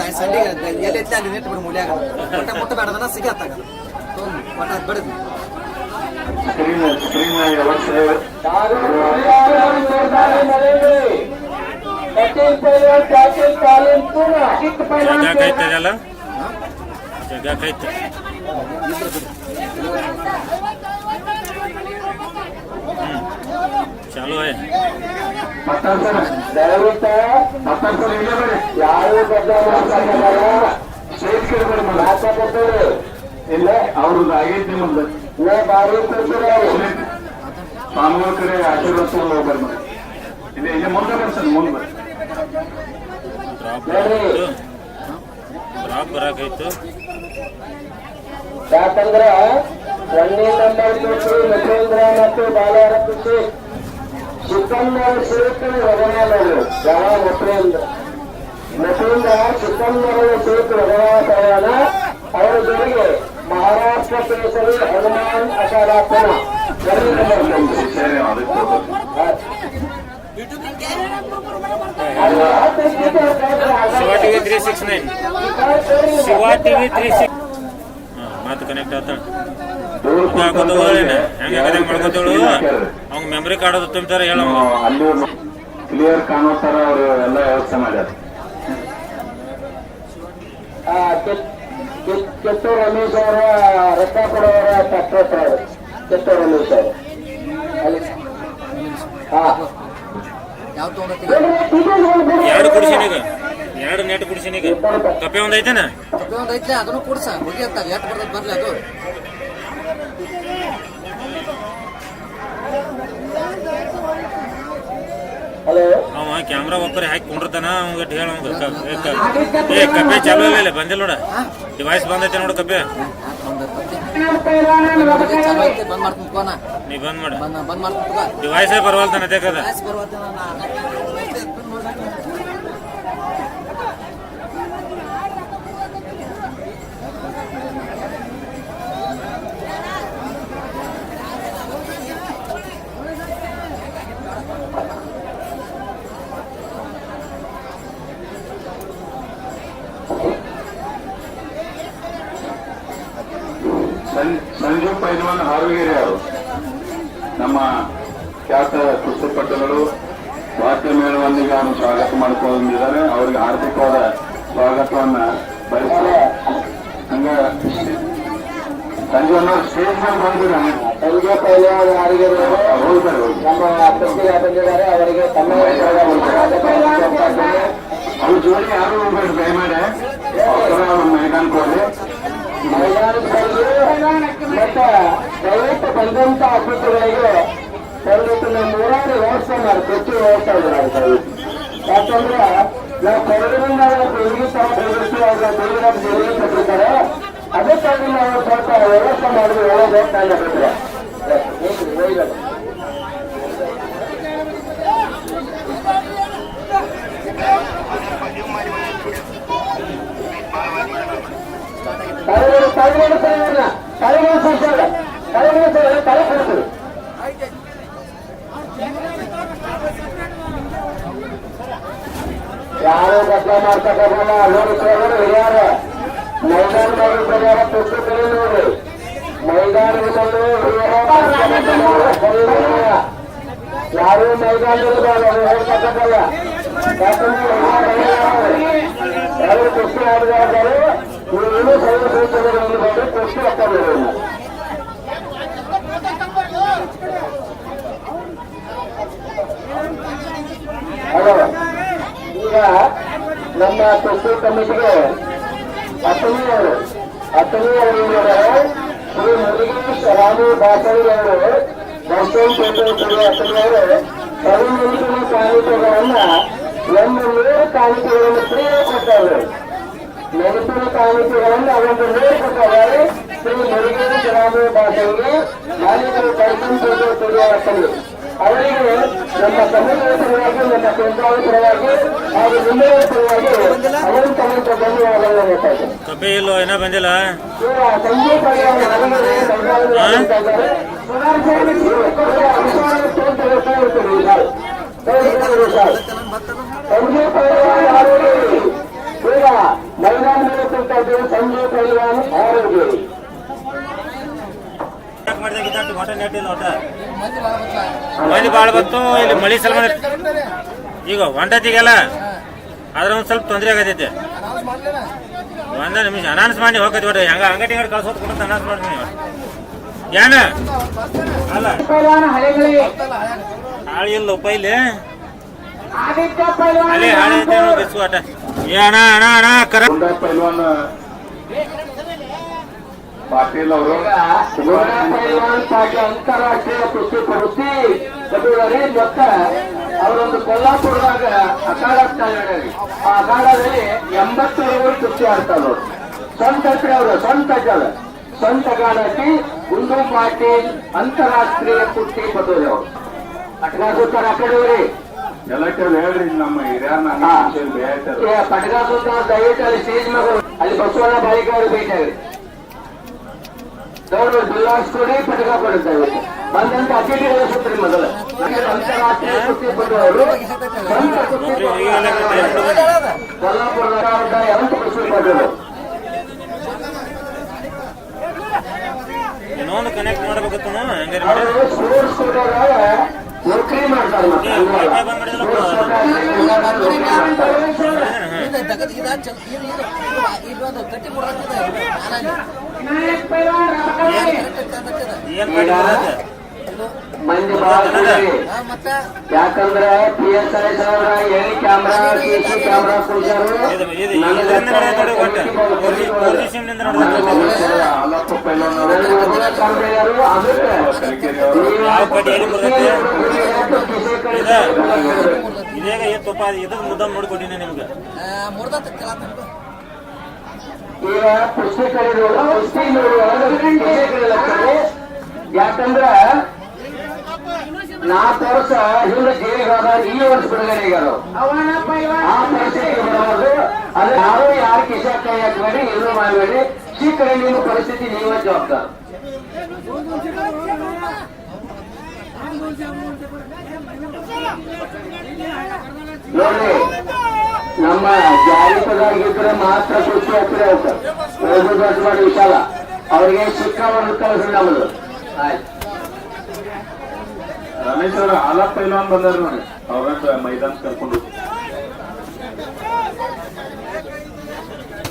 ದಾಯಿ ಸಂಡಿಗೆ ಎಲ್ಲಿ ಅಲ್ಲಿ ನಿಂತು ಮೂಲ್ಯಾಗ ಒಟ್ಟ ಮುಟ್ಟ ಬೇಡದನ ಸಿಗಿ ಹತ್ತಾಗ. ಒಟ್ಟ ಅದು ಬಿಡದು. ಜಗ ಐತದಲ್ಲ ಚಾಲೋ ದಯವಿಟ್ಟು ಮತ್ತೊಂದು ಯಾರು ಸೇರ್ಕಿಡ್ಬೇಡಿ ಹಾಕಬೇಡಿ ಇಲ್ಲ ಅವ್ರದ್ದು ಆಗೈತಿ ನಿಮ್ದು ಏ ಬಾರಿ ಪಾಮೂರ್ ಕಡೆ ಆಶೀರ್ವಾದ ತಗೊಂಡು ಹೋಗ್ಬಾರ್ದು ಇಲ್ಲ ಇಲ್ಲಿ ಮುಂದೆ ಬರ್ಸನ್ ಮುಂದೆ ಬರ್ರಿ ಬರಾಕೈತು ಯಾಕಂದ್ರ ಒಂದೇ ನಂಬರ್ ಮತ್ತು ಕೃಷಿ ಚಿಕ್ಕಮ್ಮನ ಸೇತು ರಘುನಾಥರು ಯಾವ ನಟೇಂದ್ರ ನಟೇಂದ್ರ ಚಿಕ್ಕಮ್ಮನವರ ಸೇತು ರಘುನಾಥವನ ಅವರ ಜೊತೆಗೆ ಮಹಾರಾಷ್ಟ್ರ ಕೇಸರಿ ಹನುಮಾನ್ ಅಕಾರಾಪನ ಎರಡನೇ ನಂಬರ್ ಬಂತು. ಸರಿ ಅದಕ್ಕೆ ಹೋಗ್ಬಾರ್ದು. Shiva TV three six nine Shiva TV three six ಹಾಂ ಮಾತು ಕನೆಕ್ಟ್ ಆತ ಹಾಕೋದು ಹೆಂಗೆ ಹೆಂಗೆ ಮಾಡ್ಕೋತೇಳು ಅವ್ನ ಮೆಮರಿ ಕಾರ್ಡ್ ಅದು ತುಂಬ್ತಾರೆ ಹೇಳ ಅಲ್ಲಿ ಕ್ಲಿಯರ್ ಕಾಣೋ ತರ ಅವರು ಎಲ್ಲ ವ್ಯವಸ್ಥೆ ಮಾಡ್ಯಾರ. ಕಿತ್ತೂರು ರಮೇಶ್ ಅವರ ರೊಕ್ಕ ಕೊಡುವವರ ಟ್ರ್ಯಾಕ್ಟರ್ ಕಿತ್ತೂರು ರಮೇಶ್ ಅವರು. ಎರಡು ಕುಡಿಸಿನ ಈಗ. ಎರಡು ನೆಟ್ ಕುಡಿಸಿನ ಈಗ. ಕಪ್ಪೆ ಒಂದ್ ಐತೆನ? ಕಪ್ಪೆ ಒಂದ್ ಐತೆ ಅದನ್ನು ಕೂಡ್ಸ ಹೋಗಿ ಅಂತ ಎಟ್ ಬರ್ತದ ಬರ್ಲಿ ಅದು. ಅವ ಕ್ಯಾಮ್ರಾ ಒಬ್ಬರೇ ಹಾಕಿ ಕುಂಡಿರ್ತಾನ ಅವ್ಗ ಹೇಳ ಏ ಕಪ್ಪೆ ಚಾಲು ಇಲ್ಲ ಬಂದಿಲ್ಲ ನೋಡ. ಡಿವೈಸ್ ಬಂದೈತೆ ನೋಡು ಫೋನ ನೀ ಬಂದ್ ಮಾಡ. ಡಿವೈಸೇ ಬರವಲ್ತಾನ ಅದೇಕದ ಗ್ಯಾಸ್ ಬರುವತ್ತ ಸಂ- ಸಂಜು ಪೈಲ್ವಾನ್ ಹಾರುಗೇರಿ ಅವರು ನಮ್ಮ ಖ್ಯಾತ ಕುಸ್ತಿಪಟುಗಳು ವಾದ್ಯ ಮೇಳವೊಂದಿಗೆ ಅವರು ಮಾಡಿಕೊಂಡಿದ್ದಾರೆ ಅವರಿಗೆ ಆರ್ಥಿಕವಾದ ಸ್ವಾಗತವನ್ನ ಬಯಸ್ತಾರೆ. ಹಂಗ ಸಂಜೆ ಸ್ಟೇಜ್ ಮೇಲೆ ಬಂದಿದ್ದಾರೆ. ಸಂಜೆ ಪೈಲೆ ಯಾರಿಗೆ ಹೋಗ್ತಾರೆ ಹೋಗಿ ನಮ್ಮ ಅಭ್ಯರ್ಥಿಗೆ ಬಂದಿದ್ದಾರೆ. ಅವರಿಗೆ ತಮ್ಮ ಅವ್ರ ಜೋಡಿ ಯಾರು ಹೋಗ್ಬೇಕು ದಯಮಾಡಿ? ಮೈದಾನ ಮತ್ತೆ ದಯವಿಟ್ಟು ಬಂದಂತ ಅಭ್ಯರ್ಥಿಗಳಿಗೆ ದಯವಿಟ್ಟು ನಮ್ಮ ನೂರಾರು ವ್ಯವಸ್ಥೆ ಮಾಡಿ. ಪ್ರತಿ ವ್ಯವಸ್ಥೆ ಇದ್ದಾರೆ ಯಾಕಂದ್ರೆ ನಾವು ಕೊಡಗಿನಿಂದ ಬೆಳಗ್ಗೆ ತರ ಬೆಳಗಿಸಿ ಅವ್ರ ಬೆಳಗಿನ ಬೆಳಗ್ಗೆ ಕೊಟ್ಟಿರ್ತಾರೆ ಅದಕ್ಕಾಗಿ ನಾವು ಸ್ವಲ್ಪ ವ್ಯವಸ್ಥೆ ಮಾಡಿದ್ರೆ ಒಳ್ಳೆಯದು ನನ್ನ ಅಭಿಪ್ರಾಯ ಒಳ್ಳೆಯದು தலைவர் தலைவர் தலைவர் தலைவர் சொல்றாங்க தலைவர் ಯಾರು ಕಷ್ಟ ಮಾಡ್ತಕ್ಕಲ್ಲ ನೋಡಿಕೊಳ್ಳೋರು ಹಿರಿಯಾರ ಮೈದಾನ ನೋಡಿಕೊಳ್ಳೋರ ಪುಸ್ತಕ ಕಡೆ ನೋಡ್ರಿ ಮೈದಾನದಲ್ಲಿ ಹಿರಿಯರ ಯಾರು ಮೈದಾನದಲ್ಲಿ ಹೇಳ್ತಕ್ಕಲ್ಲ ಯಾಕಂದ್ರೆ ಯಾರು ಕುಸ್ತಿ ಆಡಿದಾರೆ ನೀವು ಸೈವ ಸೈತದಲ್ಲಿ ಬಂದು ಕುಸ್ತಿ ಹಾಕ್ತಾರೆ ಹಲೋ ಈಗ ನಮ್ಮ ಕುಸ್ತಿ ಕಮಿಟಿಗೆ ಹತ್ತನೇ ಅವರು ಹತ್ತನೇ ಅವರು ಶ್ರೀ ಮುರುಗೇಶ್ ರಾಮು ಬಾಸಳಿ ಅವರು ಬಸವನ್ ಪೇಟೆ ಹತ್ತನೇ ಅವರು ಕರುಮಂದಿನ ಕಾಣಿಕೆಗಳನ್ನ ಒಂದು ನೂರು ಕಾಣಿಕೆಗಳನ್ನು ಫ್ರೀಯಾಗಿ ಕೊಡ್ತಾರೆ ನೆನಪಿನ ಕಾಣಿಕೆಗಳನ್ನು ಒಂದು ನೂರು ಕೊಡ್ತಾರೆ ಶ್ರೀ ಮುರುಗೇಶ್ ರಾಮು ಬಾಸಳಿಗೆ ಮಾಲೀಕರು ಕೈಗೊಂಡು ತಿಳಿಯುವ ಅವರಿಗೆ ನಮ್ಮ ಸಮಾಜದ ಪರವಾಗಿ ನಮ್ಮ ಕೇಂದ್ರದ ಪರವಾಗಿ ಕಪ್ಪೆ ಇಲ್ಲೋ ಏನ ಬಂದಿಲ್ಲ? ಸಂಜೆ ನೆಟ್ ಇಲ್ಲ ಮಳಿ ಭಾಳ ಬಂತು ಇಲ್ಲಿ ಮಳಿ ಸಲ್ಮಾನ ಈಗ ಹೊಂಟತಿಗೆಲ್ಲ ಆದ್ರೆ ಒಂದ್ ಸ್ವಲ್ಪ ತೊಂದರೆ ಆಗತೈತೆ. ಒಂದ ನಿಮಿಷ ಅನೌನ್ಸ್ ಮಾಡಿ ಹೋಗತಿ ಬಿಡ್ರಿ. ಹಂಗ ಅಂಗಡಿ ಅಂಗಡಿ ಕಳ್ಸೋದು ಕೊಟ್ಟು ಅನೌನ್ಸ್ ಮಾಡ್ತೀನಿ ಏನ? ಅಲ್ಲ. ಪೈಲ್ವಾನ್ ಹಳೆಗಳಿ ಹಾಳಿ ಇಲ್ಲ. ಪೈಲ್ವಾನ್ ಅಲ್ಲಿ ಹಾಳಿ ಐತೆ ನೋಡು ಬಿಸ್ಕು ಆಟ. ಏ ಅಣ್ಣ ಅಣ್ಣ ಅಣ್ಣ ಕರ ಪಾಟೀಲ್ ಅವರು. ಅಂತಾರಾಷ್ಟ್ರೀಯ ಕೃಷಿ ಪ್ರವೃತ್ತಿ ಅವರೊಂದು ಕೊಲ್ಲಾಪುರದಾಗ ಅಖಾಡ ನಡೆಯಿರಿ ಆ ಅಖಾಡದಲ್ಲಿ ಎಂಬತ್ತರವರೆಗೆ ಕುಸ್ತಿ ಆಡ್ತಾರೆ ಅವರು ಸ್ವಂತ ಅವರು ಸ್ವಂತ ಜಲ. ಸ್ವಂತ ಗಾಡಕ್ಕೆ ಗುಂಡು ಪಾಟೀಲ್ ಅಂತಾರಾಷ್ಟ್ರೀಯ ಕುಸ್ತಿ ಬದಲು ಅವರು. ಅಕಡೆಯವ್ರಿ ಸುತ್ತಾರ ಆ ಕಡೆ ಹೋಗ್ರಿ. ಹೇಳ್ರಿ ನಮ್ಮ ಹಿರಿಯರ್ನ ಹಾ. ಬೇಯ್ತಾರೆ ಏ, ಪಟಕ ಸುತ್ತ ದಯವಿಟ್ಟು ಅಲ್ಲಿ ಸ್ಟೇಜ್ ಮಗಳು ಅಲ್ಲಿ ಬಸವಣ್ಣ ಬಾಯಿಗಾರು ಅವರು ಭೇಟಿ ಆಗ್ರಿ ದೌಡ್ ಬಿಲ್ಲಾಸ್ಕೊಡಿ ಪಟಕ ಕೊಡುತ್ತೇವೆ ಬಂದಂತ ಅತಿಥಿಗಳ ಸುತ್ರಿ ಮೊದಲು ಅಂತಾರಾಷ್ಟ್ರೀಯ ಕುಸ್ತಿ ಪಟುವರು ಸ್ವಂತ ಕುಸ್ತಿ ಕೊಲ್ಲಾಪುರದ ಎಂಟು ಕುಸ್ತಿ ಪಟುವರು ಇನ್ನೊಂದು ಕನೆಕ್ಟ್ ಮಾಡ್ಬೇಕತ್ತು ಹಂಗಾರೆ ಮಾಡಿ ಅವರು ಸ್ಪೋರ್ಟ್ಸ್ ಕೋಟಾದಾಗ ನೌಕರಿ ಮಾಡ್ತಾರೆ ಮತ್ತೆ ಹಂಗಲ್ಲ. ಸ್ಪೋರ್ಟ್ಸ್ ಕೋಟಾದಾಗ ನೌಕರಿ ಮಾಡ್ತಾರೆ. ಮಂದಿ ಬಹಳ ಯಾಕಂದ್ರ ಯಾಕಂದ್ರೆ ಪಿ ಎಸ್ ಐ ಸಾವಿರ ಎಲ್ಲಿ ಕ್ಯಾಮ್ರಾ ಸಿ ಸಿ ಕ್ಯಾಮ್ರಾ ಕೊಡ್ತಾರು ಇದೇಗ ಏನ್ ತುಪ್ಪ ಇದು ಮುದ್ದ ನೋಡ್ಕೊಟ್ಟಿನಿ ನಿಮ್ಗೆ. ಈಗ ಪುಸ್ತಕಗಳು ಪುಸ್ತಕ ನೋಡುವಾಗ ಯಾಕಂದ್ರ ನಾಲ್ಕು ವರ್ಷ ಹಿಂದೆ ಜೈಲಿಗೆ ಈ ವರ್ಷ ಬಿಡುಗಡೆ ಆಗ್ಯಾರ ಆ ಪರಿಸ್ಥಿತಿ ಬರಬಾರ್ದು ಅದು ಯಾರು ಯಾರು ಕಿಶ ಕೈ ಹಾಕಬೇಡಿ ಎಲ್ಲರೂ ಮಾಡಬೇಡಿ. ಶೀಘ್ರ ನಿಮ್ಮ ಪರಿಸ್ಥಿತಿ ನೀವೇ ಜವಾಬ್ದಾರ. ನೋಡ್ರಿ ನಮ್ಮ ಜಾರಿಪದಾಗಿದ್ರೆ ಮಾತ್ರ ಖುಷಿ ಆಗ್ತದೆ ಅವ್ರು ದೊಡ್ಡ ಮಾಡಿ ವಿಶಾಲ. ಅವ್ರಿಗೆ ಶಿಕ್ಷಣವನ್ನು ಕಳಿಸ್ರಿ ನಮ್ಮದು ಆಯ್ತು. ರಮೇಶ್ ಅವರು ಆಲಪ್ಪ ಪೈಲ್ವಾನ್ ಬಂದಾರ ನೋಡಿ. ಅವ್ರ ಮೈದಾನ ಕರ್ಕೊಂಡು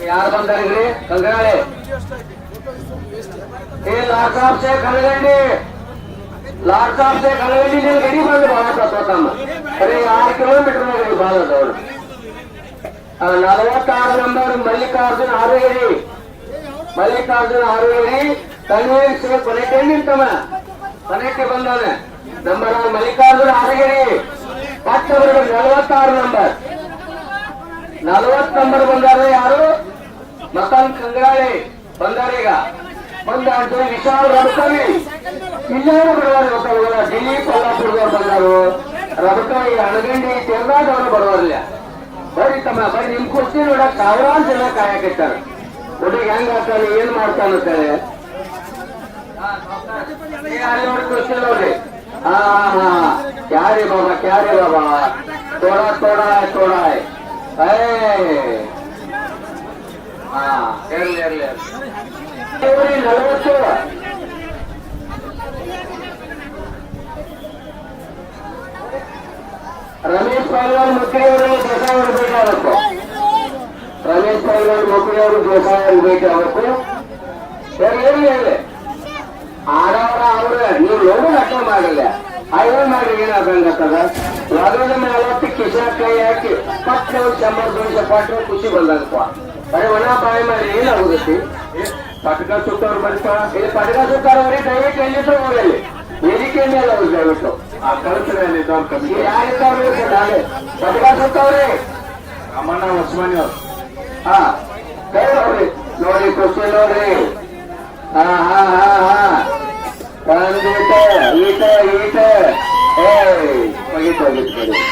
ಯಾರು ಬಂದಾರಿಗ್ರಿ ಕಂಗಾಳೆ ಏ ಲಾಡ್ ಸಾಬ್ ಸೇ ಕಲಗಂಡಿ ಲಾಡ್ ಸಾಬ್ ಸೇ ಕಲಗಂಡಿ ನೀವು ಗಡಿ ಬಂದು ಭಾಳ ತಮ್ಮ ಅರೆ ಆರು ಕಿಲೋಮೀಟರ್ ಗಡಿ ಭಾಳ ಅದಾವ್ರು ನಲವತ್ತಾರು ನಂಬರ್ ಮಲ್ಲಿಕಾರ್ಜುನ್ ಆರುಗೇರಿ ಮಲ್ಲಿಕಾರ್ಜುನ್ ಆರುಗೇರಿ ತನ್ವೀರ್ ಸಿಂಗ್ ಕೊನೆಗೆ ನಿಂತವ. ಕೊನೆಗೆ ಬಂದವನ. ನಂಬರ್ ಮಲ್ಲಿಕಾರ್ಜುನ್ ಆರುಗೇರಿ ಪಟ್ಟವರು ನಲವತ್ತಾರು ನಂಬರ್. ನಲವತ್ ನಂಬರ್ ಬಂದಾರ ಯಾರು? ಮತನ್ ಕಂಗಾಳಿ ಬಂದಾರ ಈಗ. ಬಂದ ವಿಶಾಲ್ ರಬಕವಿ. ಇಲ್ಲಾರು ಬರುವಾರು ಗೊತ್ತಾಗಲ್ಲ ದಿಲೀಪ್ ಕೊಲ್ಲಾಪುರದವ್ರು ಬಂದಾರು ರಬಕವಿ ಅಣಗಂಡಿ ತೆರದಾದವರು ಬರುವಲ್ಲ ಬರ್ರಿ ತಮ್ಮ ಬರ್ರಿ ನಿಮ್ ಕುರ್ತಿ ನೋಡಕ್ ಸಾವಿರಾರು ಜನ ಕಾಯಕತ್ತಾರ ಹುಡುಗ ಹೆಂಗ್ ಆಗ್ತಾನೆ ಏನ್ ಮಾಡ್ತಾನ ಅಂತೇಳಿ. ನೋಡಿ ನೋಡ್ರಿ ಹಾ ಹಾ. ಕ್ಯಾರಿ ಬಾಬಾ ಕ್ಯಾರಿ ಬಾಬಾ. ತೋಡ ತೋಡ ತೋಡ ಏ ಇವ್ರಿ ನಲವತ್ತು. ರಮೇಶ್ ಪೈಲ್ವಾನ್ ಮುಖ್ಯವರು ದೇಸಾಯಿ ಇರಬೇಕಾಗುತ್ತೆ ರಮೇಶ್ ಪೈಲ್ವಾನ್ ಮುಖ್ಯವರು ದೇಸಾಯಿ ಇರಬೇಕಾಗುತ್ತೆ ಸರಿ, ಹೇಳಿ ಹೇಳಿ. ಆಡವರ ಅವ್ರ, ನೀವು ನೋಡು ಅರ್ಥ ಮಾಡಲ್ಲ. ಐವನ್ ಮಾಡಿ ಏನಾಗಂಗತ್ತದ ಯಾವ್ದಾದ್ರು ಮೇಲೆ ಕಿಶಾ ಕೈ ಹಾಕಿ ಒಂದು ಶಂಬರ್ ದೋಷ ಕೊಟ್ಟರೆ ಖುಷಿ ಬಂದಂತ ಬರೀ ಒಣ ಬಾಯಿ ಮಾಡಿ ಏನಾಗುತ್ತೆ ಪಟಕ ಸುತ್ತವ್ರು ಬರ್ತಾರ ಇಲ್ಲಿ ಪಟಕ ಸುತ್ತಾರವರಿಗೆ ದಯವಿಟ್ಟು ಎಲ್ಲಿದ್ರು ಊರಲ್ಲಿ ವೇದಿಕೆ ಮೇಲೆ ಅವ್ರು ದಯವಿಟ್ಟು. ಆ ಕಳಿಸ್ರೆ ಅಲ್ಲಿ ಇದ್ದವ್ರು ಕಮ್ಮಿ ಯಾರಿದ್ದಾರೆ ನಾಳೆ ಪಟಕ ಸುತ್ತವ್ರಿ ಅಮ್ಮಣ್ಣ ಉಸ್ಮಾನಿ ಅವ್ರು ಹಾ ಕೈ ನೋಡ್ರಿ ನೋಡಿ ಖುಷಿ ನೋಡ್ರಿ ಹಾ ಹಾ ಹಾ ಹಾ ಒಂದೀಟ ಈಟ ಈಟ ಏ ಹೋಗಿತ್ತು ಹೋಗಿತ್ತು ಹೋಗಿತ್ತು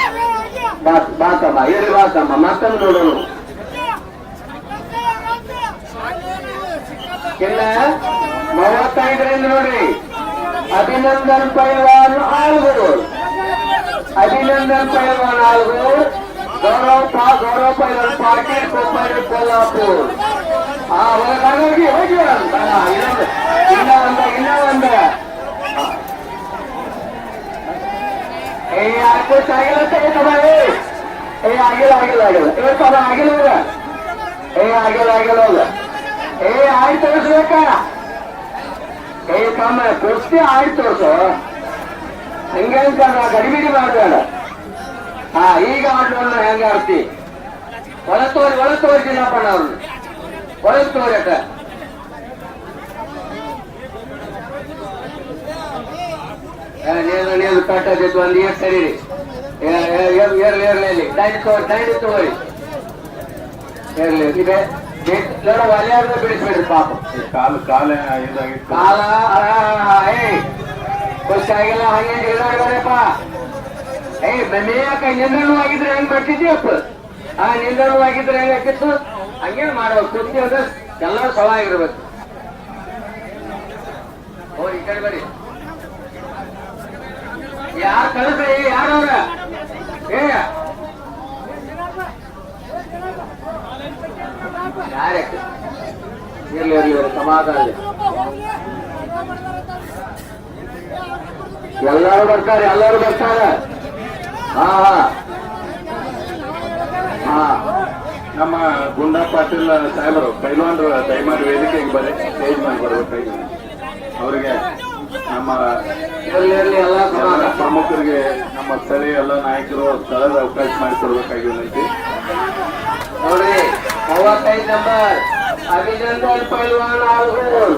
ಬಾತ್ ಬಾತಮ್ಮ ಇರಿ ಬಾತಮ್ಮ ಮತ್ತೊಂದು ನೋಡೋಣ ಇಲ್ಲ ಮೂವತ್ತೈದರಿಂದ ನೋಡ್ರಿ ಅಭಿನಂದನ್ ಪೈಲ್ವಾನ್ ಆಳ್ಗಳು ಅಭಿನಂದನ್ ಪೈಲ್ವಾನ್ ಆಳ್ಗಳು ಗೌರವ ಪಾ ಗೌರವ ಪೈಲನ್ ಪಾಟೀಲ್ ಕೊಪ್ಪಳಿ ಕೊಲ್ಲಾಪುರ್ ಆ ಹೋಗಿ ಹೋಗಿ ಆ, ಇನ್ನೊಂದು ಇನ್ನ ಒಂದ ಇನ್ನ ಒಂದ ಏ ಆರ್ಕೋಟ್ ಆಗಿಲ್ಲ ತೆಗೆತದ ಏ ಏ ಆಗಿಲ್ಲ ಆಗಿಲ್ಲ ಆಗಿಲ್ಲ ಇವತ್ತು ಅದು ಆಗಿಲ್ಲ ಈಗ. ಏ ಆಗಿಲ್ಲ ಆಗಿಲ್ಲ ಅದು. ಏ ಆಯ್ತು ತೋರಿಸ್ಬೇಕ ಏ ಕಾಮ ಆಯ್ತು ತೋರ್ಸು. ಹಂಗಂತ ಗಡಿಬಿಡಿ ಮಾಡಬೇಡ. ಹಾ, ಈಗ ಆಟವನ್ನು ಹೆಂಗ ಆಡ್ತಿ ಒಳ ತೋರಿ ಒಳ ತೋರಿಸಿಲ್ಲಪ್ಪ ನಾವು ಒಳ ತೋರಕ ನೀನು ನೀನು ಕಟ್ಟದಿತ್ತು ಒಂದು ಏರ್ ಸರಿ ಏರ್ಲಿ ಏರ್ಲಿ ಇಲ್ಲಿ ಡೈಂಡ್ ತೋರಿ ಡೈಂಡ್ ತೋರಿ. ಏರ್ಲಿ, ಇದೆ. ಒಲೆಯಾರ್ದ ಬಿಡಿಸ್ಬೇಡ್ರಿ ಪಾಪ. ಕಾಲು ಕಾಲು ಕಾಲ ಇದಾಗಿತ್ತು ಕಾಲ ಖುಷಿ ಆಗಿಲ್ಲ ಹಂಗೆ ಇದಾಗಪ್ಪ ಏ ಮೇಯಕ ನಿಂದಣು ಆಗಿದ್ರೆ ಹೆಂಗ್ ಬರ್ತಿದ್ಯಪ್ಪ ಆ ನಿಂದಣು ಆಗಿದ್ರೆ ಹೆಂಗ್ ಹಾಕಿತ್ತು ಹಂಗೇನ್ ಮಾಡ್ಬೇಕು ಕುಂತಿ ಅಂದ್ರೆ ಎಲ್ಲರೂ ಸಮ ಆಗಿರ್ಬೇಕು ಹೋಗಿ ಈ ಕಡೆ ಬರ್ರಿ ಯಾರು ಕಳಿಸ್ರಿ ಯಾರವ್ರ ಏ ಇರ್ಲಿ ಇರಲಿ ಸಮಾಧಾನ. ಎಲ್ಲರೂ ಬರ್ತಾರೆ ಎಲ್ಲರೂ ಬರ್ತಾರೆ. ಹಾ ಹಾ. ಹಾ. ನಮ್ಮ ಗುಂಡಾ ಪಾಟೀಲ್ ಸಾಹೇಬರು ಪೈಲ್ವಾನ್ರು ದಯಮಾಡಿ ವೇದಿಕೆಗೆ ಬರೀ ಸ್ಟೇಜ್ ಮಾಡಿ ಬರ್ಬೇಕು ಅವರಿಗೆ ನಮ್ಮ ಎಲ್ಲ ಪ್ರಮುಖರಿಗೆ ನಮ್ಮ ಸ್ಥಳೀಯ ಎಲ್ಲ ನಾಯಕರು ಸ್ಥಳದ ಅವಕಾಶ ಮಾಡಿಕೊಡ್ಬೇಕಾಗಿ ವಿನಂತಿ. अभिनंदन पहलवान आलगुल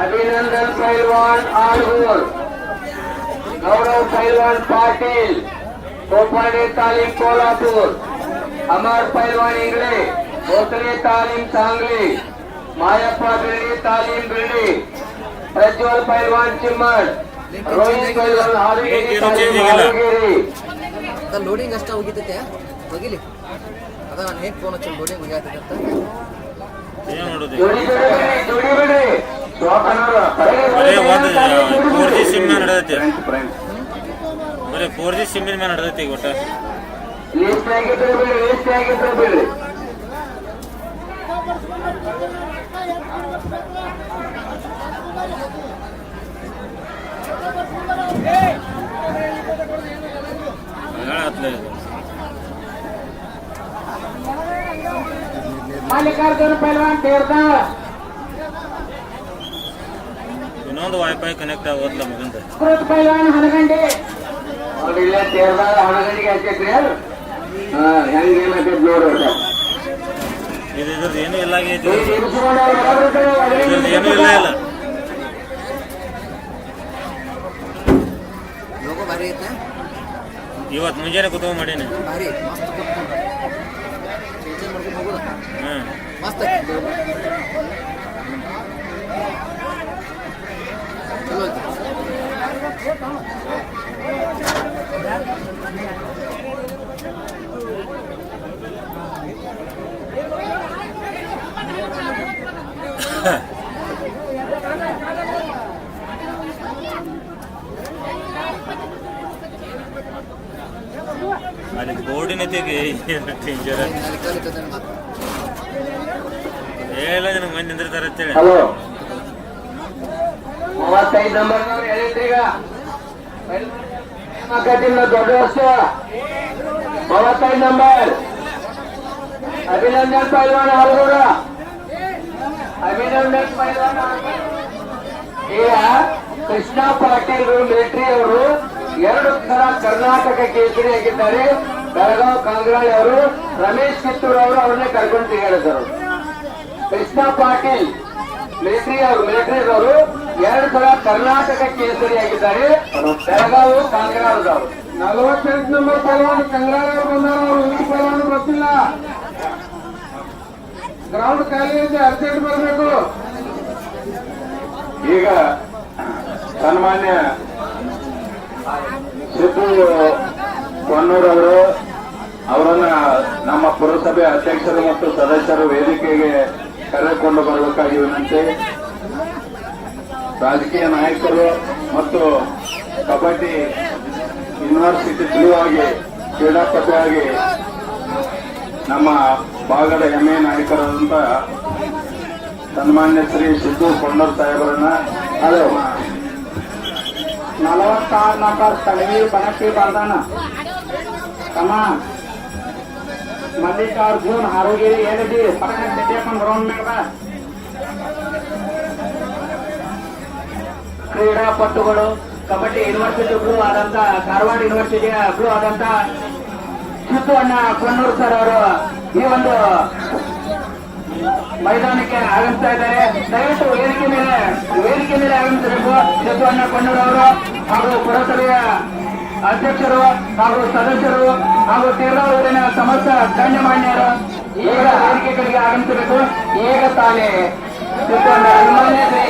अभिनंदन पहलवान आलगुल गौरव पहलवान पाटिल कोपाड़े तालीम कोलहापुर अमर पहलवान इंगले कोतरे तालीम सांगली मायापा बिल्डी तालीम बिल्डी प्रज्वल पहलवान चिम्मर रोहित पहलवान हारगिरी तालीम हारगिरी लोडिंग अस्ट होगी तो क्या बगीले ಅದ ನಾನು ಹೇಗೆ ಫೋನ್ ಹಚ್ಚಿ ಬರೀ ಒಂದು ಫೋರ್ ಜಿ ಸಿಮ್ ಮೇಲೆ ನಡೆದೈತಿ. ಬರೀ ಫೋರ್ ಜಿ ಸಿಮ್ ಮೇಲೆ ನಡೆದೈತಿ ಈಗ ಒಟ್ಟ ಲಿಸ್ಟ್ ಆಗಿದ್ರೆ ಬಿಡ್ರಿ ಲಿಸ್ಟ್ ಆಗಿದ್ರೆ ಬಿಡ್ರಿ ಹೇಳತ್ಲ ಇದು ಮಲ್ಲಿಕಾರ್ಜುನ ಪೈಲ್ವಾನ್ ಇನ್ನೊಂದು ವೈಫೈ ಕನೆಕ್ಟ್ ಆಗೋದ್ಲ ಮಗಂದ. ಕೃತ್ ಪೈಲ್ವಾನ್ ಹನಗಂಡಿ. ಅವರಿಲ್ಲ ಹನಗಂಡಿಗೆ ನೋಡ್ರಿ ಇದು ಇದ್ರದ್ದು ಏನೂ ಇಲ್ಲ ಆಗೈತಿ ಏನೂ ಇಲ್ಲ. ಇಲ್ಲ ಇವತ್ತು ಮುಂಜಾನೆ ಕುತ್ಕೊಂಡ್ ಮಾಡೀನಿ. ಭಾರಿ ಮಸ್ತ್ ಚೇಂಜ್ ಮಾಡ್ಕೊಂಡು ಹೋಗೋದು ಹ್ಮ್ ಮಸ್ತ್ ಐತಿ logo. ಚಲೋ ಐತಿ ಅಲ್ಲಿ ಬೋರ್ಡಿನ ತೆಗೆ ಡೇಂಜರ್ ನಿನಗೆ ಮಂದಿ ನಿಂದಿರ್ತಾರ ಅಂತೇಳಿ. ಮೂವತ್ತೈದು ನಂಬರ್ ಹೇಳಿದ್ರಿ ಮಕ್ಕಳಿಂದ ದೊಡ್ಡ ರಸ್ತೆ ನಂಬರ್. ಅಭಿನಂದನ್ ಪೈಲ್ವಾನ್ ಹಲಗೂರ ಅಭಿನಂದನ್ ಪೈಲ್ವಾನ್. ಈಗ ಕೃಷ್ಣ ಪಾಟೀಲ್ ಮಿಲಿಟರಿ ಅವರು, ಎರಡು ಸಲ ಕರ್ನಾಟಕ ಕೇಸರಿ ಆಗಿದ್ದಾರೆ. ಬೆಳಗಾವ್ ಕಾಂಗ್ರಾಳಿ ಅವರು, ರಮೇಶ್ ಕಿತ್ತೂರ್ ಅವರು ಅವ್ರನ್ನೇ ಕರ್ಕೊಂಡು ಹೇಳಿದರು ಕೃಷ್ಣ ಪಾಟೀಲ್ ಮಿಲಿಟರಿ ಅವರು ಮಿಲಿಟರಿ ಅವರು ಎರಡು ಸಲ ಕರ್ನಾಟಕ ಕೇಸರಿ ಆಗಿದ್ದಾರೆ ಬೆಳಗಾವಿ ಕಾಂಗ್ರಾಳದವರು ನಲವತ್ತೆಂಟು ನಂಬರ್ ಪೈಲ್ವಾನ್ ಕಂಗ್ರಾಳ ಬಂದಾರ ಅವರು ಈ ಪೈಲ್ವಾನ್ ಗೊತ್ತಿಲ್ಲ. ಗ್ರೌಂಡ್ ಖಾಲಿ ಇದೆ ಅರ್ಜೆಂಟ್ ಬರಬೇಕು. ಈಗ ಸನ್ಮಾನ್ಯ ಸಿದ್ದು ಅವರು ಅವರನ್ನ ನಮ್ಮ ಪುರಸಭೆ ಅಧ್ಯಕ್ಷರು ಮತ್ತು ಸದಸ್ಯರು ವೇದಿಕೆಗೆ ಕರೆದುಕೊಂಡು ಬರಬೇಕಾಗಿರುವಂತೆ ರಾಜಕೀಯ ನಾಯಕರು ಮತ್ತು ಕಬಡ್ಡಿ ಯೂನಿವರ್ಸಿಟಿ ಸಲುವಾಗಿ ಕ್ರೀಡಾಪಟುವಾಗಿ ನಮ್ಮ ಭಾಗದ ಹೆಮ್ಮೆ ನಾಯಕರಾದಂತ ಸನ್ಮಾನ್ಯ ಶ್ರೀ ಸಿದ್ದು ಕೊಂಡರ್ ಸಾಹೇಬರನ್ನ ಹಲೋ ನಲವತ್ತಾರು ನಂಬರ್ ಸ್ಥಳೀಯ ಬನಕ್ಕೆ ಬರ್ದಾನ ತಮ್ಮ ಮಲ್ಲಿಕಾರ್ಜುನ್ ಆರೋಗ್ಯ ಏನಿದೆ ಪರಣ ಸಿದ್ಧಪ್ಪನ್ ಗ್ರೌಂಡ್ ಬಾ. ಕ್ರೀಡಾಪಟುಗಳು ಕಬಡ್ಡಿ ಯೂನಿವರ್ಸಿಟಿ ಗ್ರೂ ಆದಂತ, ಧಾರವಾಡ ಯೂನಿವರ್ಸಿಟಿ ಬ್ಲೂ ಆದಂತ ಸಿದ್ದು ಅಣ್ಣ ಕೊಣ್ಣೂರು ಸರ್ ಅವರು ಈ ಒಂದು ಮೈದಾನಕ್ಕೆ ಆಗಮಿಸ್ತಾ ಇದ್ದಾರೆ. ದಯವಿಟ್ಟು ವೇದಿಕೆ ಮೇಲೆ ವೇದಿಕೆ ಮೇಲೆ ಆಗಮಿಸಬೇಕು. ಸಿದ್ದು ಅಣ್ಣ ಕೊಣ್ಣೂರು ಅವರು ಹಾಗೂ ಪುರಸಭೆಯ ಅಧ್ಯಕ್ಷರು ಹಾಗೂ ಸದಸ್ಯರು ಹಾಗೂ ತೀರ್ಣೂರಿನ ಸಮಸ್ತ ಗಣ್ಯಮಾನ್ಯರು ಈಗ ವೇದಿಕೆ ಕಡೆಗೆ ಆಗಮಿಸಬೇಕು. ಈಗ ತಾನೇ ಅಭಿಮಾನ್ಯ ಶ್ರೀ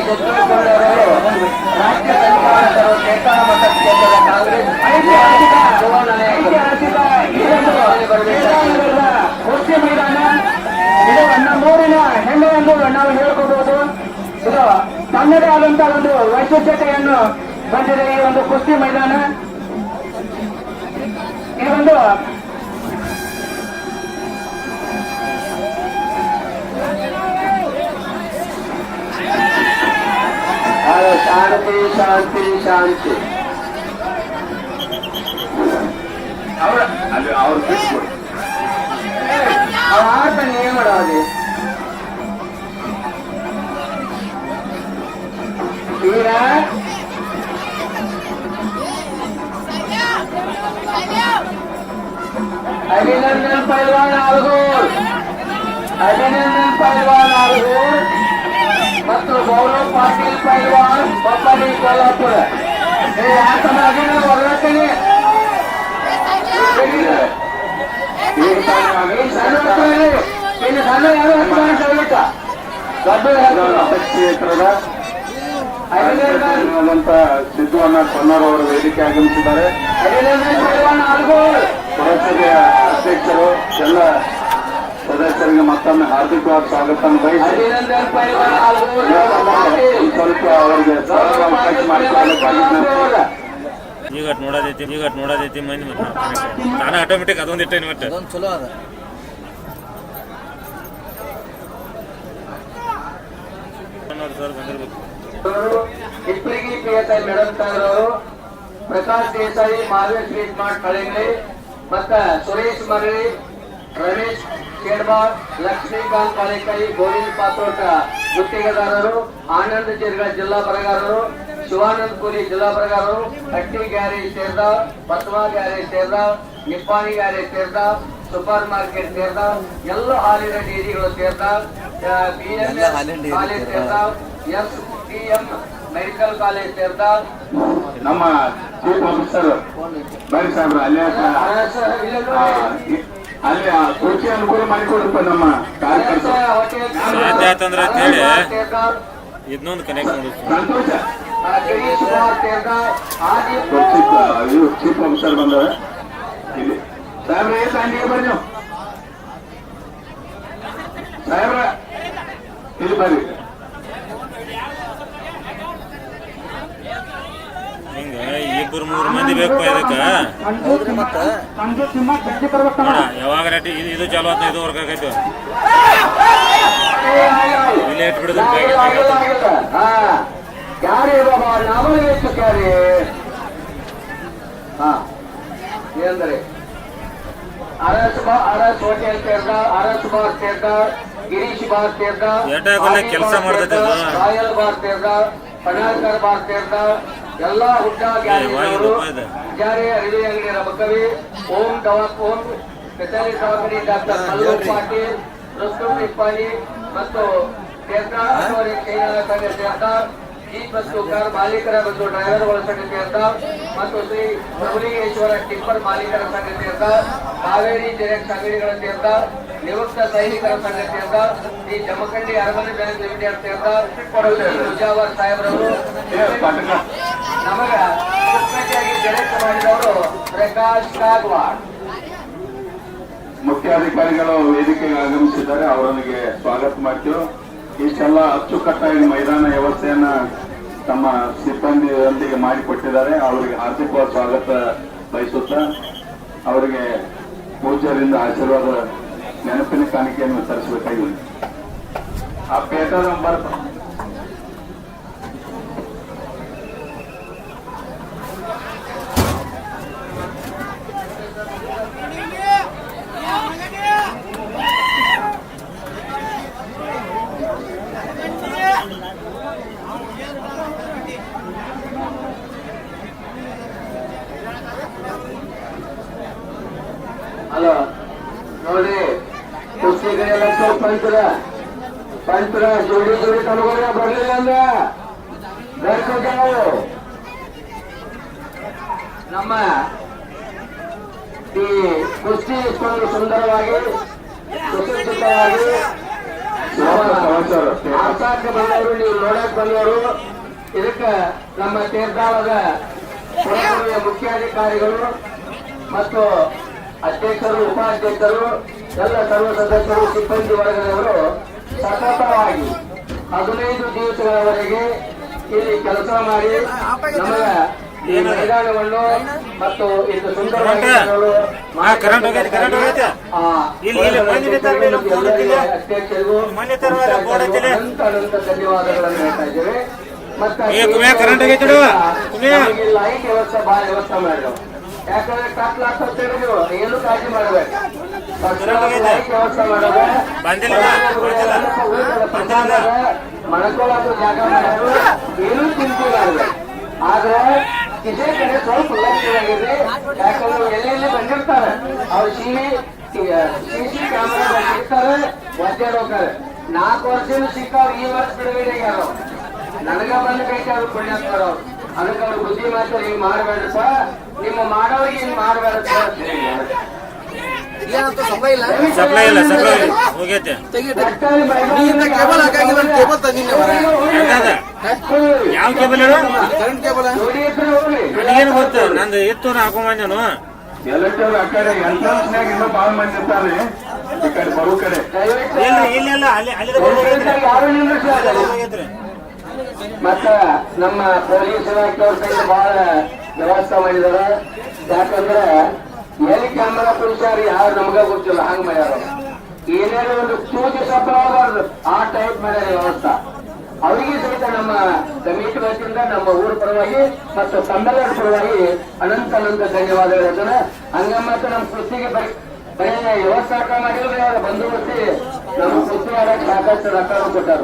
ರಾಜ್ಯ ಮಠ ಕ್ಷೇತ್ರದ ಕಾಂಗ್ರೆಸ್ ಐತಿಹಾಸಿಕ ಮೈದಾನ. ಇದು ನಮ್ಮೂರಿನ ಹೆಣ್ಣು ಎಂದು ನಾವು ಹೇಳ್ಕೋಬಹುದು ಇದು ತನ್ನದೇ ಆದಂತಹ ಒಂದು ವೈಶಿಷ್ಟ್ಯತೆಯನ್ನು ಬಂದಿದೆ ಈ ಒಂದು ಕುಸ್ತಿ ಮೈದಾನ. ಈ ಒಂದು ಶಾಂತಿ ಶಾಂತಿ ಶಾಂತಿ ಕ್ಷೇತ್ರದ ಅಣ್ಣ ಕೊನ್ನರ್ ಅವರು ವೇದಿಕೆ ಆಗಮಿಸಿದ್ದಾರೆ ಪುರಸಭೆಯ ಅಧ್ಯಕ್ಷರು ಎಲ್ಲ ಸದಸ್ಯರಿಗೆ ಮತ್ತೊಮ್ಮೆ ಹಾರ್ದಿಕವಾದ ಸ್ವಾಗತ ಬಯಸಿ ಸ್ವಲ್ಪ ಅವರಿಗೆ ಗೌರವ್ ಪಾಟೀಲ್ ಈಗ ನೋಡೋದೈತಿ ಈಗ ನೋಡೋದೈತಿ ಮತ್ತೆ ನಾನು ಆಟೋಮೆಟಿಕ್ ಅದೊಂದಿಟ್ಟೆ ಮತ್ತೆ ಚಲೋ ಅದ. Sir P S I madam Prakash Desai Madhavesh smart ಕಳಿಂಗ್ಲಿ ಮತ್ತ ಸುರೇಶ್ ಮರಳಿ ರಮೇಶ್ ಕೇಡ್ಬಾರ್ ಲಕ್ಷ್ಮೀಕಾಂತ್ ಪಾಲೇಕೈ ಗೋವಿಂದ್ ಪಾತ್ರೋಟ ಗುತ್ತಿಗೆದಾರರು ಆನಂದ್ ಜಿರ್ಗ ಜಿಲ್ಲಾ ಬರಗಾರರು ಶಿವಾನಂದ್ ಪುರಿ ಜಿಲ್ಲಾ ಬರಗಾರರು ಹಟ್ಟಿ garage ಸೇರ್ದ Basava garage ಸೇರ್ದ Nippani garage ಸೇರ್ದ super market ಸೇರ್ದ ಎಲ್ಲ ಹಾಲಿನ ಡೈರಿಗಳು ಸೇರ್ದ ಎಲ್ಲ ಹಾಲಿನ dairy college ಸೇರ್ದ S T M medical college ಸೇರ್ದ ನಮ್ಮ ಚೀಫ್ ಆಫೀಸರ್ ಬರೀ ಸಾಹೇಬ್ರ ಅಲ್ಲೇ ಆ, ಇ- ಅಲ್ಲಿ ಆ ಅನುಕೂಲ ಮಾಡಿಕೊಡಪ್ಪ ನಮ್ಮ ಕಾರ್ಯಕರ್ತರು. ಸಾಧ್ಯ ಆತಂದ್ರೆ ಅಂತ ಹೇಳಿ. ಇದನ್ನೊಂದು ಕನೆಕ್ಟ್ ಸಂತೋಷ. ಆದಿ ಚೀಫ್ ಆಫೀಸರ್ ಬಂದವ. ಇಲ್ಲಿ. ಸಾಹೇಬ್ರ ಏನ್ ದಾಂಡಿಗೆ ಬರ್ರಿ ನೀವು ಸಾಹೇಬ್ರ ಇಲ್ಲಿ ಬರ್ರಿ ಹಿಂಗ ಇಬ್ಬರು ಮೂರು ಮಂದಿ ಬೇಕು ಇದಕ್ಕೆ. ನೋಡ ಯಾವಾಗ ರೇಟ್ ಇದು ಇದು ಚಾಲು ಆತ ಇದು ವರ್ಕ್ ಆಗೈತಿ. ಇಲ್ಲೇ ಇಟ್ಬಿಡುದು ಕೆಲ್ಸ ಮಾಡ್ತೈತೆ. ರಾಯಲ್ ಬಾರ್ ಸೇರ್ದ ಪಣಾಳ್ಕರ್ ಬಾರ್ ಸೇರ್ದ ಎಲ್ಲಾ ಹುಡ್ಡ ಗ್ಯಾರೇಜ್ನವರು ರೂಪಾಯಿ ಇದೆ. ಜಾರಿ ಅಂಗಡಿ ರಬಕವಿ ಓಂ ದವಾ ಓಂ ಸ್ಪೆಷಾಲಿ ದವಾಖಾನೆ ಡಾಕ್ಟರ್ ಮಲ್ಲೂರ್ ಪಾಟೀಲ್ ರಸ್ತು ನಿಪ್ಪಾಣಿ ಮತ್ತು ಈ ಮತ್ತು ಕಾರ್ ಮಾಲೀಕರ ಮತ್ತು ಡ್ರೈವರ್ಗಳ ಸಂಘ ಅಂತ ಮತ್ತು ಶ್ರೀ ಪ್ರಭುಲಿಂಗೇಶ್ವರ ಟಿಪ್ಪರ್ ಮಾಲೀಕರ ಸಂಘ ಅಂತ ಕಾವೇರಿ ಜೆರೆಕ್ಸ್ ಅಂಗಡಿಗಳ ಸೇರ್ದ ನಿವೃತ್ತ ಸೈನಿಕರ ಸಂಘ ಸೇರ್ದ ಈ ಜಮಖಂಡಿ ಅರಮನೆ ಬ್ಯಾಂಕ್ ಲಿಮಿಟೆಡ್ ಕೊಡಗು ಮುಜಾವರ್ ಸಾಹೇಬ್ರವರು. ನಮಗ ಮಾಡಿದವರು ಪ್ರಕಾಶ್ ಕಾಗ್ವಾಡ್. ಮುಖ್ಯಾಧಿಕಾರಿಗಳು ವೇದಿಕೆಗೆ ಆಗಮಿಸಿದ್ದಾರೆ. ಅವರೊಂದಿಗೆ ಸ್ವಾಗತ ಮಾಡ್ತೀವಿ. ಇಷ್ಟೆಲ್ಲ ಅಚ್ಚುಕಟ್ಟಾಗಿ ಮೈದಾನ ವ್ಯವಸ್ಥೆಯನ್ನ ತಮ್ಮ ಸಿಬ್ಬಂದಿಯೊಂದಿಗೆ ಮಾಡಿಕೊಟ್ಟಿದ್ದಾರೆ. ಅವರಿಗೆ ಹಾರ್ದಿಕವಾದ ಸ್ವಾಗತ ಬಯಸುತ್ತಾ ಅವರಿಗೆ ಪೂಜ್ಯರಿಂದ ಆಶೀರ್ವಾದ ನೆನಪಿನ ಕಾಣಿಕೆಯನ್ನು ತರಿಸಬೇಕಾಗಿದೆ. ಆ ಪೇಟ ನಂಬರ್ ಅಲ್ಲ ನೋಡ್ರಿ ಸ್ವಲ್ಪ ಪಂಚರ ಪಂಚರ ಜೋಡಿ ಜೋಡಿ ತಲುಗಳ ಬರ್ಲಿಲ್ಲ ಅಂದ್ರೆ? ಬರ್ಕೊತಾವು ನಮ್ಮ ಈ ಕುಸ್ತಿ ಇಷ್ಟೊಂದು ಸುಂದರವಾಗಿ ಸುಸಜ್ಜಿತವಾಗಿ ಆಸಾಕ ಬಂದವರು, ನೀವು ನೋಡಕ್ ಬಂದವರು. ಇದಕ್ಕ ನಮ್ಮ ತೀರ್ಥಾಳದ ಮುಖ್ಯಾಧಿಕಾರಿಗಳು ಮತ್ತು ಅಧ್ಯಕ್ಷರು, ಉಪಾಧ್ಯಕ್ಷರು ಎಲ್ಲ ಸರ್ವ ಸದಸ್ಯರು ಸಿಬ್ಬಂದಿ ವರ್ಗದವರು ಸತತವಾಗಿ ಹದಿನೈದು ದಿವಸಗಳವರೆಗೆ ಇಲ್ಲಿ ಕೆಲಸ ಮಾಡಿ ನಮಗೆ ಈ ಮೈದಾನವನ್ನು ಮತ್ತು ಇದು ಸುಂದರವಾಗಿ. ಅಧ್ಯಕ್ಷರಿಗೂ. ಅನಂತ ಅನಂತ ಧನ್ಯವಾದಗಳನ್ನು ಹೇಳ್ತಾ ಇದ್ದೇವೆ. ಮತ್ತೆ ಲೈಟ್ ವ್ಯವಸ್ಥೆ ಭಾಳ ವ್ಯವಸ್ಥೆ ಮಾಡಿದ್ರು ಯಾಕಂದ್ರೆ ಕತ್ಲಾಕ್ ನೀವು ಏನು ಕಾಳಜಿ ಮಾಡಬೇಕು? ಮಣಕೊಳ್ಳೋದು ಜಾಗ ಮಾಡೋದು ಏನೂ ಮಾಡಬೇಕು ಆದ್ರೆ ಇದೇ ಕಡೆ ಸ್ವಲ್ಪ ಲಕ್ಷ್ಯವಾಗಿದೆ ಯಾಕಂದ್ರೆ ಎಲ್ಲೆಲ್ಲಿ ಬಂದಿರ್ತಾರೆ ಅವ್ರು ಸಿಮಿ ಸಿ ಸಿ ಕ್ಯಾಮರಾ ಬಂದಿರ್ತಾರೆ ಒದ್ದಾಡ್ ಹೋಗ್ತಾರೆ ನಾಲ್ಕು ವರ್ಷದ ಸಿಕ್ಕವ್ರು ಈ ವರ್ಷ ಬಿಡುಗಡೆ ಯಾರು ನನಗ ಬಂದ ಕೈತೆ ಅವ್ರು ಪುಣ್ಯಾತ್ಮರು ಅವ್ರು ಅದಕ್ಕೆ ಅವ್ರು ಬುದ್ಧಿ ಮಾತ್ರ ಹಿಂಗ್ ಮಾಡ್ಬೇಡಪ್ಪ ನಿಮ್ಮ ಮಾಡೋರಿಗೆ ಹಿಂಗ್ ಹೇಳಿದ್ದಾರೆ. ಏನಂತ ಸಪ್ಲೈ ಇಲ್ಲ. ಸಪ್ಲೈ ಇಲ್ಲ ಸಪ್ಲೈ ಇಲ್ಲ. ಹೋಗೈತೆ. ಕೇಬಲ್ ಹಾಕಾಗಿಲ್ಲ ಕೇಬಲ್ ತಂದಿಲ್ಲ ಎಂತದ? ಯಾವ ಕೇಬಲ್ ಹೇಳು ಕರೆಂಟ್ ಕೇಬಲ್ ನೋಡಿ ಇದ್ರೆ ಹೋಗ್ಲಿ ನನಗೇನು ಗೊತ್ತು ನಂದು ಇತ್ತು ನಾ ಹಾಕೊಂಬಂದೇನು ಮತ್ತ ನಮ್ಮ ಪೊಲೀಸ್ ಇಲಾಖೆಯವ್ರ ಕೈಲಿ ಬಹಳ ವ್ಯವಸ್ಥೆ ಮಾಡಿದಾರ ಯಾಕಂದ್ರೆ ಎಲ್ಲಿ ಕ್ಯಾಮರಾ ಕುಳಿಸಾರಿ ಯಾರು ನಮಗ ಗೊತ್ತಿಲ್ಲ, ಹಂಗ ಮಾಡ್ಯಾರ ಏನೇನೋ ಒಂದು ಸೂಚಿ ಆಗಬಾರ್ದು. ಆ ಟೈಪ್ ಮೇಲೆ ವ್ಯವಸ್ಥೆ. ಅವರಿಗೆ ಸಹಿತ ನಮ್ಮ ಕಮಿಟಿ ವತಿಯಿಂದ ನಮ್ಮ ಊರ ಪರವಾಗಿ ಮತ್ತು ಸಮ್ಮೇಳನ ಪರವಾಗಿ ಅನಂತ ಅನಂತ ಧನ್ಯವಾದಗಳು ಹೇಳ್ತಾನೆ ಹಂಗ ಮತ್ತೆ ನಮ್ಮ ಕೃಷಿಗೆ ಬರೀ ವ್ಯವಸ್ಥಾಕ ಮಾಡಿದ್ರೆ ಬಂದೋಬಸ್ತಿ ನಮ್ಮ ಕೃಷಿ ಆಡಕ್ಕೆ ಸಾಕಷ್ಟು ರೊಕ್ಕ ಕೊಟ್ಟಾರ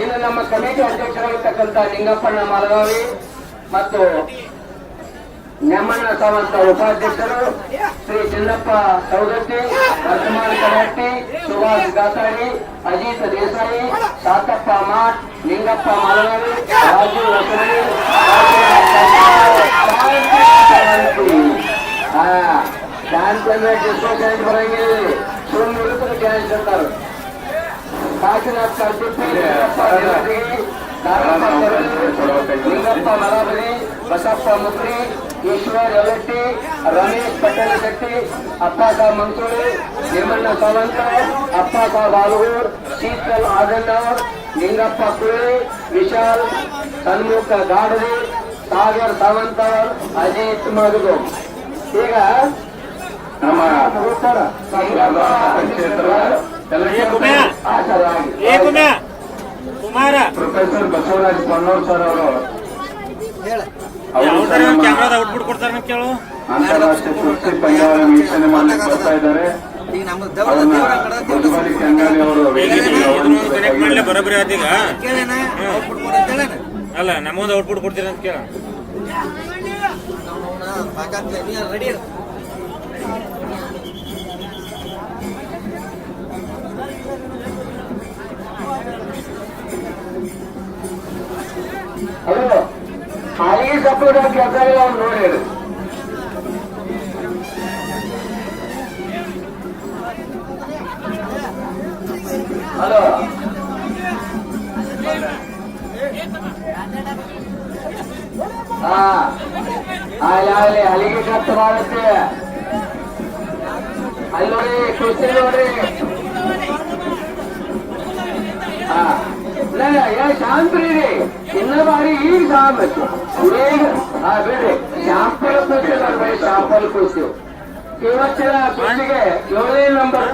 ಇನ್ನು ನಮ್ಮ ಕಮಿಟಿ ಅಧ್ಯಕ್ಷರಾಗಿರ್ತಕ್ಕಂಥ ನಿಂಗಪ್ಪಣ್ಣ ಮಾಲಗಾವಿ ಮತ್ತು నెమ్మన సమస్త ఉపాధ్యక్షులు శ్రీ చిన్నప్ప చౌదర్తి వర్ధమాన్ కలెక్టి సుభాష్ గాతారి అజిత్ దేశాయి తాతప్ప మాట్ లింగప్ప మలనవి రాజు రసమణి డాన్స్ ಲಿಂಗಪ್ಪ ಮರಾಬರಿ ಬಸಪ್ಪ ಮುಖ್ರಿ ಈಶ್ವರ್ ಯಲಟ್ಟಿ ರಮೇಶ್ ಪಟೇಲ್ ಶೆಟ್ಟಿ ಅಪ್ಪ ಸಾಹ್ ಮಂಸೂರಿ ನಿರ್ಮಣ್ಣ ಸಾವಂತ ಅಪ್ಪ ಸಾಹ್ ಬಾಲೂರ್ ಶೀತಲ್ ಆದಣ್ಣವರ್ ಲಿಂಗಪ್ಪ ಕುಳಿ ವಿಶಾಲ್ ಸನ್ಮುಖ ಗಾಡರಿ ಸಾಗರ್ ಸಾವಂತ ಅಜಿತ್ ಮಗದು ಈಗ ನಮ್ಮ ಏ ಪ್ರೊಫೆಸರ್ ಬಸವರಾಜ್ ಪನ್ನೋರ್ ಸರ್ ಅವರು. ಅಂತಾರಾಷ್ಟ್ರೀಯ ಕುಸ್ತಿ ಪಂದ್ಯಾವಳಿ ವೀಕ್ಷಣೆ ಮಾಡ್ಲಿಕ್ಕೆ ಬರ್ತಾ ಇದ್ದಾರೆ. ಬರೋಬ್ಬರಿ ಆತೀಗ ಕೇಳೇನ ಔಟ್ಪುಟ್ ಕೊಡಿ ಅಂತ ಹೇಳೇನ ಅಲ್ಲ ನಮ್ಮೊಂದು ಔಟ್ಪುಟ್ ಕೊಡ್ತೀರ ಅಂತ ಕೇಳ ಹಾಲಿಗೆ ಸಪೋರ್ಟ್ ಕೆಲಸ ಇಲ್ಲ ಅವ್ನು ನೋಡಿ ಹಲೋ ಹಾ ಆಗ್ಲಿ ಆಗ್ಲಿ ಹಲಿಗೆ ಖರ್ಚು ಮಾಡುತ್ತೆ ಅಲ್ಲಿ ನೋಡಿ ಕುಸ್ತಿ ನೋಡ್ರಿ ಹಾ ಇಲ್ಲ, ಏ ಶಾಂತ ರೀ ಇನ್ನ ಬಾರಿ ಈಗ ಶಾಂತ ಹಾ ಬಿಡ್ರಿ ಶಾಂಪಲ್ ಕೂರ್ಸಿ ಶಾಂಪಲ್ ಕೂರ್ಸಿ ಇವತ್ತಿನ ಕುರ್ಚಿಗೆ ಏಳನೇ ನಂಬರ್